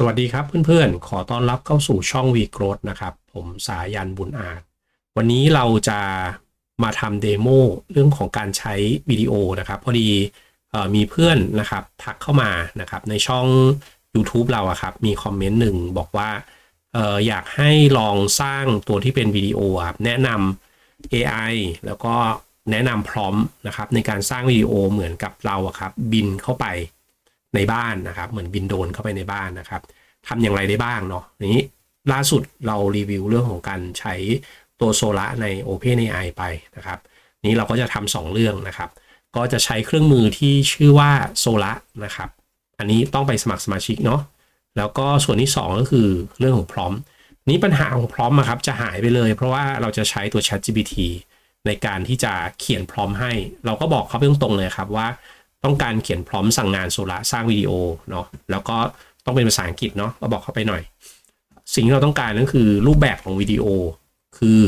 สวัสดีครับเพื่อนๆ ขอต้อนรับเข้าสู่ช่อง V Growth นะครับ ผมสายันบุญอาจ วันนี้เราจะมาทำเดโมเรื่องของการใช้วิดีโอนะครับ พอดีออมีเพื่อนนะครับทักเข้ามานะครับในช่อง YouTube เราอะครับมีคอมเมนต์หนึ่งบอกว่าอออยากให้ลองสร้างตัวที่เป็นวิดีโออะแนะนำ AI แล้วก็แนะนำพร้อมนะครับในการสร้างวิดีโอเหมือนกับเราอะครับบินเข้าไป ในบ้านนะครับเหมือนบินโดนเข้าไปในบ้านนะครับทำอย่างไรได้บ้างเนาะนี้ล่าสุดเรารีวิวเรื่องของการใช้ตัวโซล่าใน OpenAI ไปนะครับนี้เราก็จะทำสองเรื่องนะครับ ก็จะใช้เครื่องมือที่ชื่อว่าโซล่านะครับ อันนี้ต้องไปสมัครสมาชิกเนาะแล้วก็ส่วนที่ 2 ก็คือเรื่องของพร้อม นี้ปัญหาของพร้อมอะครับจะหายไปเลย เพราะว่าเราจะใช้ตัว ChatGPT ในการที่จะเขียนพร้อมให้ เราก็บอกเขาไปตรงๆเลยครับว่า ต้องการเขียนพร้อมสั่งงานโซละสร้างวิดีโอเนาะแล้วก็ต้องเป็นภาษาอังกฤษเนาะก็บอกเขาไปหน่อย สิ่งที่เราต้องการก็คือรูปแบบของวิดีโอ คือ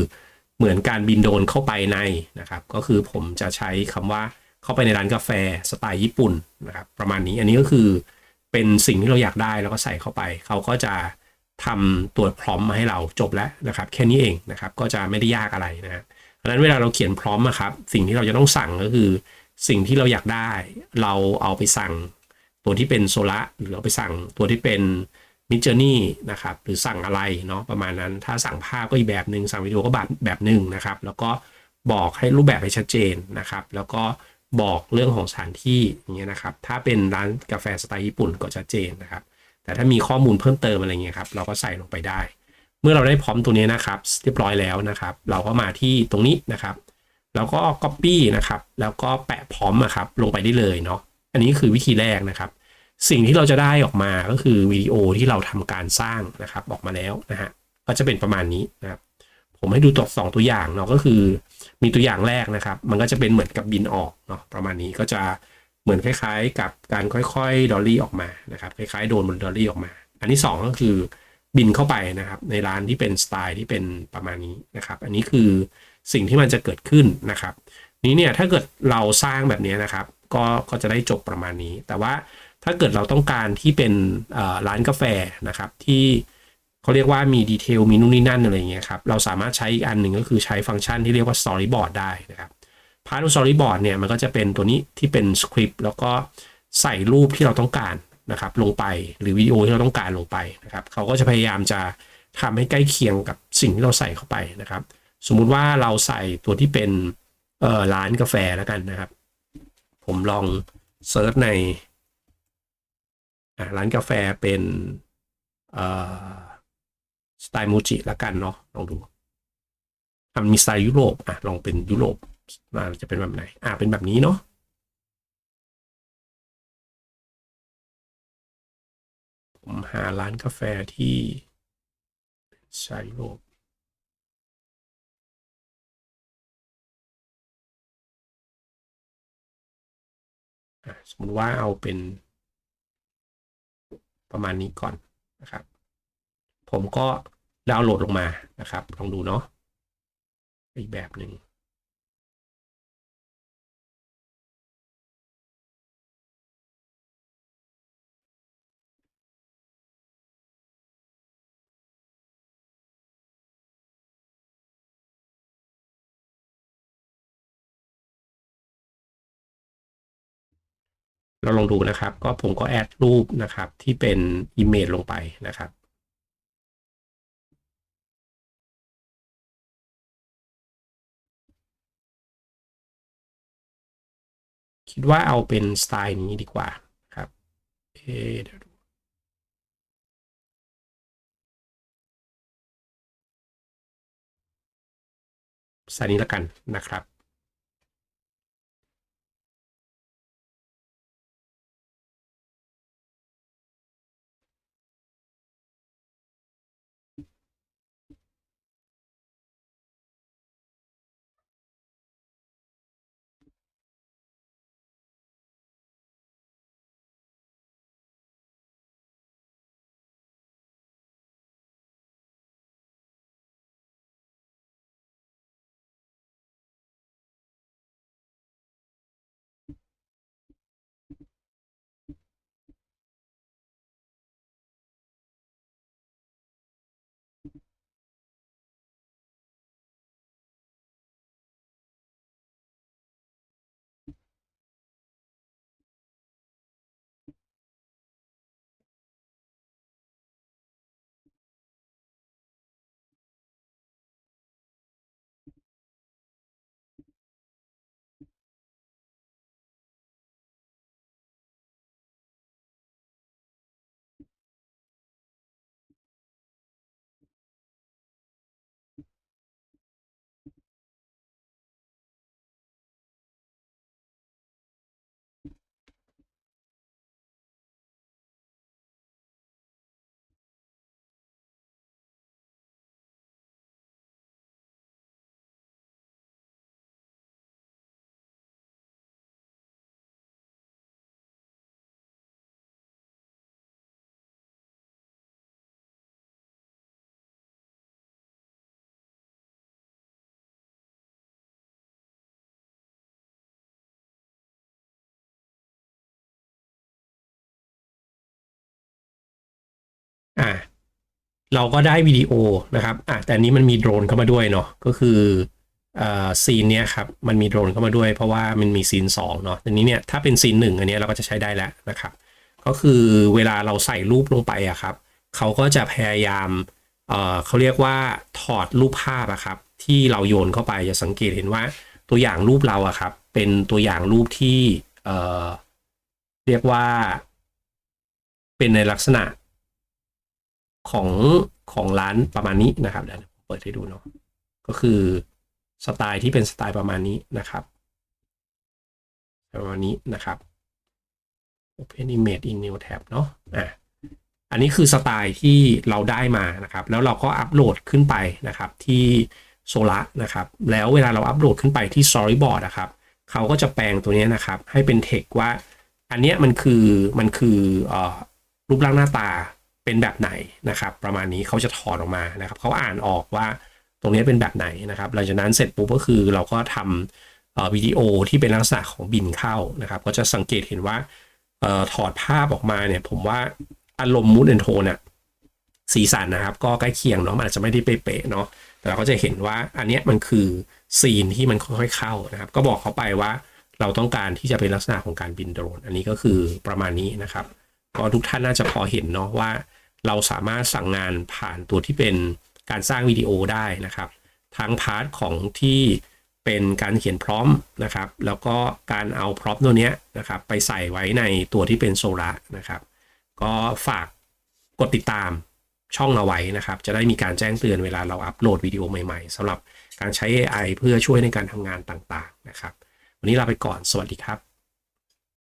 เหมือนการบินโดนเข้าไปในนะครับก็คือผมจะใช้คำว่าเข้าไปในร้านกาแฟสไตล์ญี่ปุ่นนะครับประมาณนี้อันนี้ก็คือเป็นสิ่งที่เราอยากได้แล้วก็ใส่เข้าไป เขาก็จะทำตัวพร้อมมาให้เราจบแล้วนะครับ แค่นี้เองนะครับ ก็จะไม่ได้ยากอะไรนะฮะเพราะฉะนั้นเวลาเราเขียนพร้อมนะครับ สิ่งที่เราจะต้องสั่งก็คือ สิ่งที่เราอยากได้ เราเอาไปสั่งตัวที่เป็นโซละหรือเอาไปสั่งตัวที่เป็นมิจ o นี่นะครับหรือสั่งอะไรเนาะประมาณนั้น ถ้าสั่งภาพก็อีกแบบหนึ่งสั่งวิดีโอก็แบบแบบหนึ่งนะครับ แล้วก็บอกให้รูปแบบให้ชัดเจนนะครับ แล้วก็บอกเรื่องของสถานที่อย่างเงี้ยนะครับ ถ้าเป็นร้านกาแฟสไตล์ญี่ปุ่นก็ชัดเจนนะครับ แต่ถ้ามีข้อมูลเพิ่มเติมอะไรเงี้ยครับ เราก็ใส่ลงไปได้ เมื่อเราได้พร้อมตัวนี้นะครับ เรียบร้อยแล้วนะครับ เราก็มาที่ตรงนี้นะครับ แล้วก็ Copy นะครับ แล้วก็แปะพร้อมนะครับ ลงไปได้เลยเนาะ อันนี้คือวิธีแรกนะครับ สิ่งที่เราจะได้ออกมาก็คือวิดีโอที่เราทำการสร้างนะครับออกมาแล้วนะฮะ ก็จะเป็นประมาณนี้นะครับ ผมให้ดูตัวสองตัวอย่างเนาะก็คือ มีตัวอย่างแรกนะครับ มันก็จะเป็นเหมือนกับบินออกเนาะประมาณนี้ก็จะเหมือนคล้ายๆ กับการค่อยๆดอลลี่ออกมานะครับคล้ายๆโดนบนดอลลี่ออกมา อันที่สองก็คือบินเข้าไปนะครับ ในร้านที่เป็นสไตล์ที่เป็นประมาณนี้นะครับ อันนี้คือ สิ่งที่มันจะเกิดขึ้นนะครับ นี้เนี่ยถ้าเกิดเราสร้างแบบนี้นะครับ ก็ก็จะได้จบประมาณนี้ แต่ว่าถ้าเกิดเราต้องการที่เป็นร้านกาแฟนะครับ ที่เขาเรียกว่ามีดีเทลมีนู่นนี่นั่นอะไรเงี้ยครับเราสามารถใช้อีกอันหนึ่งก็คือใช้ฟังก์ชันที่เรียกว่า storyboard ได้นะครับพาร์ทของ storyboard เนี่ยมันก็จะเป็นตัวนี้ที่เป็นสคริปต์แล้วก็ใส่รูปที่เราต้องการนะครับลงไปหรือวิดีโอที่เราต้องการลงไปนะครับเขาก็จะพยายามจะทำให้ใกล้เคียงกับสิ่งที่เราใส่เข้าไปนะครับ สมมุติว่าเราใส่ตัวที่เป็นเอ่อร้านกาแฟแล้วกันนะครับ ผมลองเซิร์ชในร้านกาแฟเป็นเอ่อสไตล์มูจิแล้วกันเนาะลองดูทำมีสไตล์ยุโรปอะลองเป็นยุโรปมาจะเป็นแบบไหนอะเป็นแบบนี้เนาะผมหาร้านกาแฟที่สไตล์ยุโรป สมมติว่าเอาเป็น ประมาณนี้ก่อนนะครับ ผมก็ดาวน์โหลดลงมานะครับ ลองดูเนาะอีกแบบหนึ่ง เราลองดูนะครับ ก็ผมก็แอดรูปนะครับที่เป็นอิมเมจลงไปนะครับคิดว่าเอาเป็นสไตล์นี้ดีกว่าครับเอเดี๋ยวดูสไตล์นี้แล้วกันนะครับ อะเราก็ได้วิดีโอนะครับอะแต่อันนี้มันมีโดรนเข้ามาด้วยเนาะก็คือเอ่อซีนเนี้ยครับมันมีโดรนเข้ามาด้วย เพราะว่ามันมีซีน2เนาะทีนี้เนี่ยถ้าเป็นซีนหนึ่งอันนี้เราก็จะใช้ได้แล้วนะครับ ก็คือเวลาเราใส่รูปลงไปอะครับเขาก็จะพยายามเอ่อเขาเรียกว่าถอดรูปภาพอะครับที่เราโยนเข้าไปจะสังเกตเห็นว่าตัวอย่างรูปเราอะครับเป็นตัวอย่างรูปที่เอ่อเรียกว่า เป็นในลักษณะ ของของร้านประมาณนี้นะครับเดี๋ยวผมเปิดให้ดูเนาะก็คือสไตล์ที่เป็นสไตล์ประมาณนี้นะครับประมาณนี้นะครับ Open Image in New Tab เนาะอะอันนี้คือสไตล์ที่เราได้มานะครับ แล้วเราก็อัปโหลดขึ้นไปนะครับที่โซล a นะครับ แล้วเวลาเราอัปโหลดขึ้นไปที่ Storyboard นะครับเขาก็จะแปลงตัวนี้นะครับ ให้เป็นเทคว่า อันเนี้ยมันคือมันคืออรูปร่างหน้าตา เป็นแบบไหนนะครับ ประมาณนี้เขาจะถอดออกมานะครับเขาอ่านออกว่าตรงนี้เป็นแบบไหนนะครับ หลังจากนั้นเสร็จปุ๊บก็คือเราก็ทำวิดีโอที่เป็นลักษณะของบินเข้านะครับ ก็จะสังเกตเห็นว่าออถอดภาพออกมาเนี่ยผมว่าอารมณ์มูดแอนโทนเนี่ยสีสันนะครับ ก็ใกล้เคียงเนาะมันอาจจะไม่ได้เป๊ะเนาะแต่เราก็จะเห็นว่าอันเนี้ยมันคือซีนที่มันค่อยๆเข้านะครับ ก็บอกเขาไปว่าเราต้องการที่จะเป็นลักษณะของการบินโดรน อันนี้ก็คือประมาณนี้นะครับ ก็ทุกท่านน่าจะพอเห็นเนาะว่าเราสามารถสั่งงานผ่านตัวที่เป็นการสร้างวิดีโอได้นะครับ ทั้งพาร์ทของที่เป็นการเขียนพร้อมนะครับ แล้วก็การเอาพร้อมตัวเนี้ยนะครับไปใส่ไว้ในตัวที่เป็นโซลานะครับ ก็ฝากกดติดตามช่องเอาไว้นะครับ จะได้มีการแจ้งเตือนเวลาเราอัปโหลดวิดีโอใหม่ๆสำหรับการใช้ AI เพื่อช่วยในการทำงานต่างๆนะครับ วันนี้ลาไปก่อน สวัสดีครับ